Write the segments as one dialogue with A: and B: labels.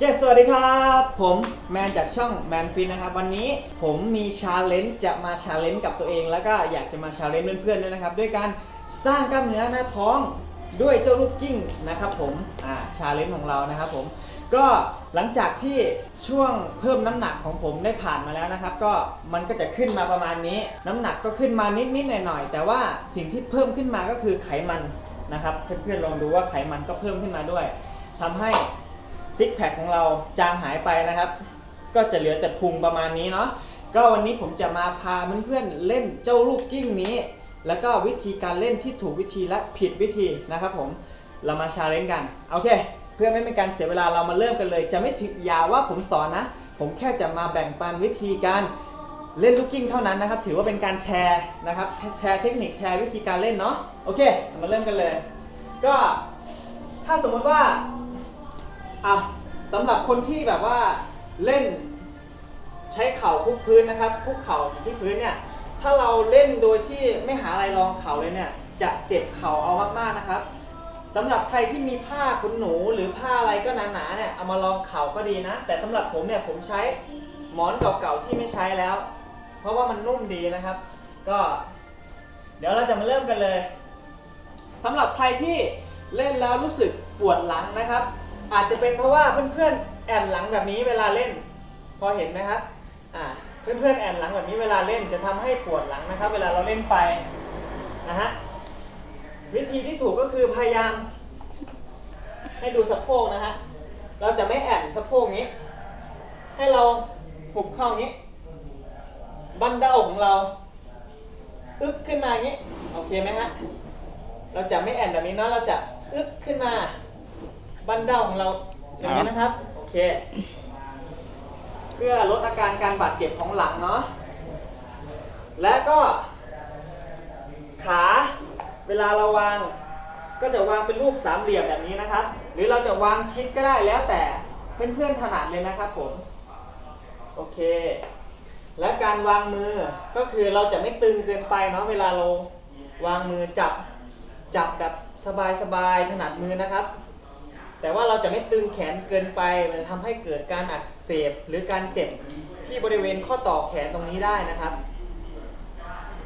A: เจสวัสดีครับ ผมแมนจากช่องแมนฟินนะครับ วันนี้ผมมีชาเลนจ์จะมาชาเลนจ์กับตัวเอง แล้วก็อยากจะมาชาเลนจ์เพื่อนๆด้วยนะครับ ด้วยการสร้างกล้ามเนื้อหน้าท้องด้วยเจ้าลูกกิ้งนะครับผมอ่าชาเลนจ์ของเรานะครับผมก็หลังจากที่ช่วงเพิ่มน้ำหนักของผมได้ผ่านมาแล้วนะครับ ก็มันก็จะขึ้นมาประมาณนี้ น้ำหนักก็ขึ้นมานิดๆหน่อยๆแต่ว่าสิ่งที่เพิ่มขึ้นมาก็คือไขมันนะครับเพื่อนๆลองดูว่าไขมันก็เพิ่มขึ้นมาด้วยทำให้ ซิกแพคของเราจางหายไปนะครับ ก็จะเหลือแต่พุงประมาณนี้เนาะก็วันนี้ผมจะมาพาเพื่อนๆเล่นเจ้าลูกกิ้งนี้ แล้วก็วิธีการเล่นที่ถูกวิธีและผิดวิธีนะครับผมเรามาชาเลนจ์กันโอเค เพื่อไม่เป็นการเสียเวลาเรามาเริ่มกันเลย จะไม่ถึงอยาว่าผมสอนนะ ผมแค่จะมาแบ่งปันวิธีการเล่นลูกกิ้งเท่านั้นนะครับ ถือว่าเป็นการแชร์นะครับแชร์เทคนิคแชร์วิธีการเล่นเนาะโอเค มาเริ่มกันเลย ก็ถ้าสมมติว่า อะสำหรับคนที่แบบว่าเล่นใช้เข่าคุกพื้นนะครับคุกเข่าที่พื้นเนี่ยถ้าเราเล่นโดยที่ไม่หาอะไรรองเข่าเลยเนี่ยจะเจ็บเข่าเอามากๆนะครับสำหรับใครที่มีผ้าขนหนูหรือผ้าอะไรก็หนาๆเนี่ยเอามารองเข่าก็ดีนะ แต่สำหรับผมเนี่ยผมใช้หมอนเก่าๆที่ไม่ใช้แล้ว เพราะว่ามันนุ่มดีนะครับ ก็ เดี๋ยวเราจะมาเริ่มกันเลยสำหรับใครที่เล่นแล้วรู้สึกปวดหลังนะครับ อาจจะเป็นเพราะว่าเพื่อนๆแอนหลังแบบนี้เวลาเล่น พอเห็นไหมครับอ่าเพื่อนๆแอนหลังแบบนี้เวลาเล่นจะทำให้ปวดหลังนะครับ เวลาเราเล่นไปนะฮะวิธีที่ถูกก็คือพยายาม ให้ดูสะโพกนะฮะเราจะไม่แอนสะโพกนี้ ให้เราหุบเข้างนี้บั้นเด้าของเรา อึกขึ้นมาอย่างนี้โอเคไหมฮะเราจะไม่แอนแบบนี้เนาะเราจะอึกขึ้นมา บั้นเด้าของเราอย่างนี้นะครับ โอเค เพื่อลดอาการการบาดเจ็บของหลังเนาะ และก็ ขาเวลาเราวาง ก็จะวางเป็นรูปสามเหลี่ยมแบบนี้นะครับ หรือเราจะวางชิดก็ได้แล้วแต่เพื่อนๆถนัดเลยนะครับผม โอเค และการวางมือก็คือเราจะไม่ตึงเกินไปเนาะเวลาเราวางมือจับจับแบบสบายๆถนัดมือนะครับ แต่ว่าเราจะไม่ตึงแขนเกินไป มันจะทำให้เกิดการอักเสบหรือการเจ็บที่บริเวณข้อต่อแขนตรงนี้ได้นะครับ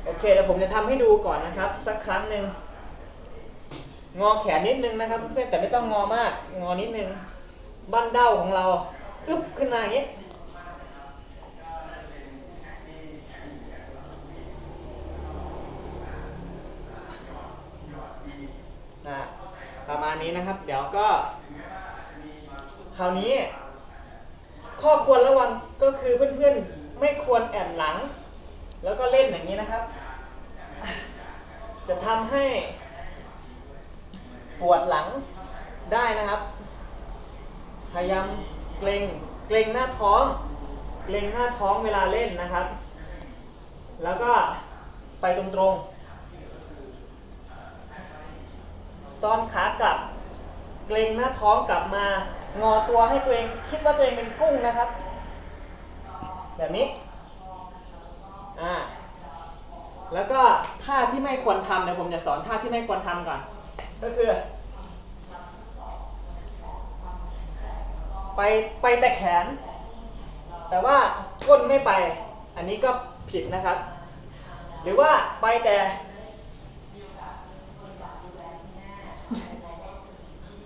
A: โอเคเดี๋ยวผมจะทำให้ดูก่อนนะครับ สักครั้งหนึ่งงอแขนนิดนึงนะครับเพื่อนแต่ไม่ต้องงอมาก งอนิดนึงบั้นเด้าของเราอึ๊บขึ้นมาอย่างนี้อะ ประมาณนี้นะครับ เดี๋ยวก็คราวนี้ ข้อควรระวังก็คือเพื่อนๆไม่ควรแอนหลัง แล้วก็เล่นอย่างนี้นะครับ จะทำให้ปวดหลังได้นะครับ พยายามเกรงเกรงหน้าท้อง เกรงหน้าท้องเวลาเล่นนะครับ แล้วก็ไปตรงๆ ตอนขากลับ เกรงหน้าท้องกลับมา งอตัวให้ตัวเองคิดว่าตัวเองเป็นกุ้งนะครับ แบบนี้อ่าแล้วก็ท่าที่ไม่ควรทำเดี๋ยวผมจะสอนท่าที่ไม่ควรทำก่อน ก็คือ ไปไปแต่แขน แต่ว่าก้นไม่ไป อันนี้ก็ผิดนะครับ หรือว่าไปแต่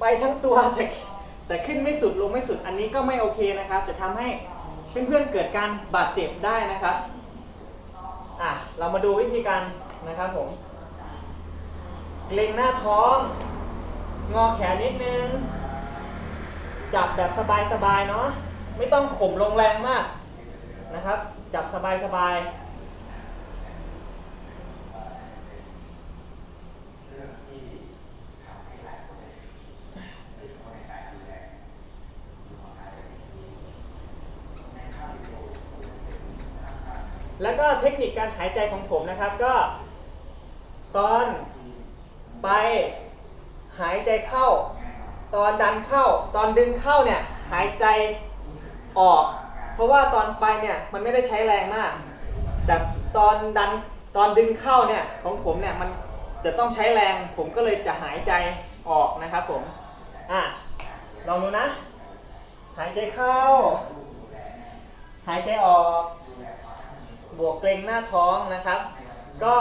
A: ไปทั้งตัวแต่แต่ขึ้นไม่สุดลงไม่สุดอันนี้ก็ไม่โอเคนะครับ จะทำให้เพื่อนๆเกิดการบาดเจ็บได้นะครับอะเรามาดูวิธีการนะครับผมเกรงหน้าท้อง งอแขนนิดนึง จับแบบสบายๆเนาะไม่ต้องข่มลงแรงมากนะครับ จับสบายๆ แล้วก็เทคนิคการหายใจของผมนะครับก็ ตอนไปหายใจเข้า ตอนดันเข้า ตอนดึงเข้าเนี่ยหายใจออก เพราะว่าตอนไปเนี่ยมันไม่ได้ใช้แรงมาก แต่ตอนดันตอนดึงเข้าเนี่ยของผมเนี่ยมันจะต้องใช้แรงผมก็เลยจะหายใจออกนะครับผมอะลองดูนะ หายใจเข้า หายใจออก บวกเกรงหน้าท้องนะครับ ก็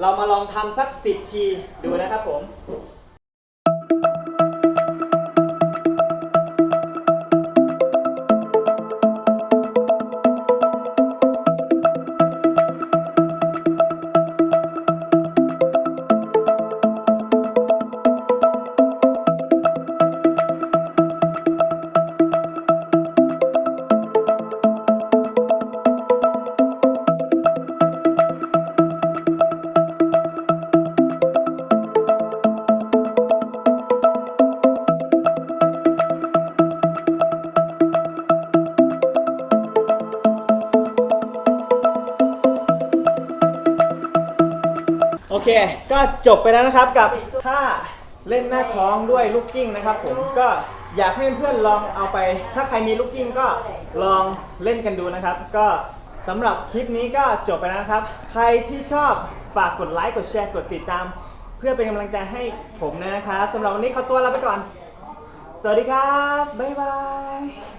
A: เรามาลองทำสัก 10 ทีดูนะครับผม เค ก็จบไปแล้วนะครับกับท่าเล่นหน้าท้องด้วยลูกกิ้งนะครับ ผมก็อยากให้เพื่อนๆลองเอาไป ถ้าใครมีลูกกิ้งก็ลองเล่นกันดูนะครับ ก็สำหรับคลิปนี้ก็จบไปแล้วนะครับ ใครที่ชอบฝากกดไลค์กดแชร์กดติดตาม เพื่อเป็นกำลังใจให้ผมนะครับสำหรับวันนี้ขอตัวลาไปก่อน สวัสดีครับ บ๊ายบาย